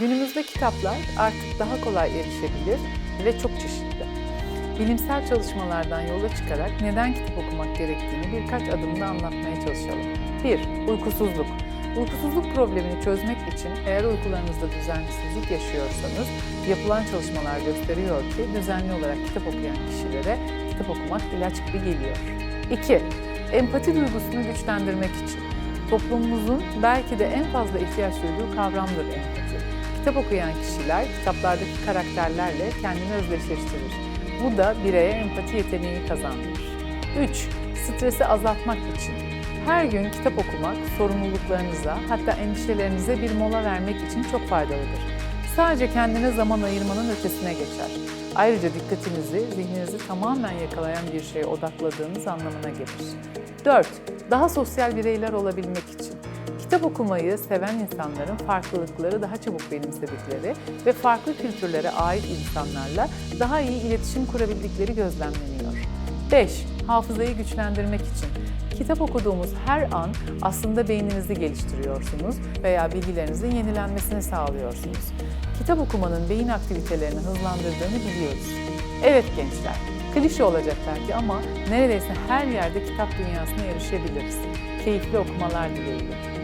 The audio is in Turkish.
Günümüzde kitaplar artık daha kolay erişebilir ve çok çeşitli. Bilimsel çalışmalardan yola çıkarak neden kitap okumak gerektiğini birkaç adımda anlatmaya çalışalım. 1. Uykusuzluk. Uykusuzluk problemini çözmek için eğer uykularınızda düzensizlik yaşıyorsanız yapılan çalışmalar gösteriyor ki düzenli olarak kitap okuyan kişilere kitap okumak ilaç gibi geliyor. 2. Empati duygusunu güçlendirmek için. Toplumumuzun belki de en fazla ihtiyaç duyduğu kavramdır empati. Kitap okuyan kişiler kitaplardaki karakterlerle kendini özdeşleştirir. Bu da bireye empati yeteneği kazandırır. 3. Stresi azaltmak için. Her gün kitap okumak sorumluluklarınıza hatta endişelerinize bir mola vermek için çok faydalıdır. Sadece kendine zaman ayırmanın ötesine geçer. Ayrıca dikkatinizi, zihninizi tamamen yakalayan bir şeye odakladığınız anlamına gelir. 4. Daha sosyal bireyler olabilmek için. Kitap okumayı seven insanların farklılıkları daha çabuk benimsedikleri ve farklı kültürlere ait insanlarla daha iyi iletişim kurabildikleri gözlemleniyor. 5. Hafızayı güçlendirmek için. Kitap okuduğumuz her an aslında beyninizi geliştiriyorsunuz veya bilgilerinizin yenilenmesini sağlıyorsunuz. Kitap okumanın beyin aktivitelerini hızlandırdığını biliyoruz. Evet gençler, klişe olacak belki ama neredeyse her yerde kitap dünyasına erişebiliriz. Keyifli okumalar dileğiyle.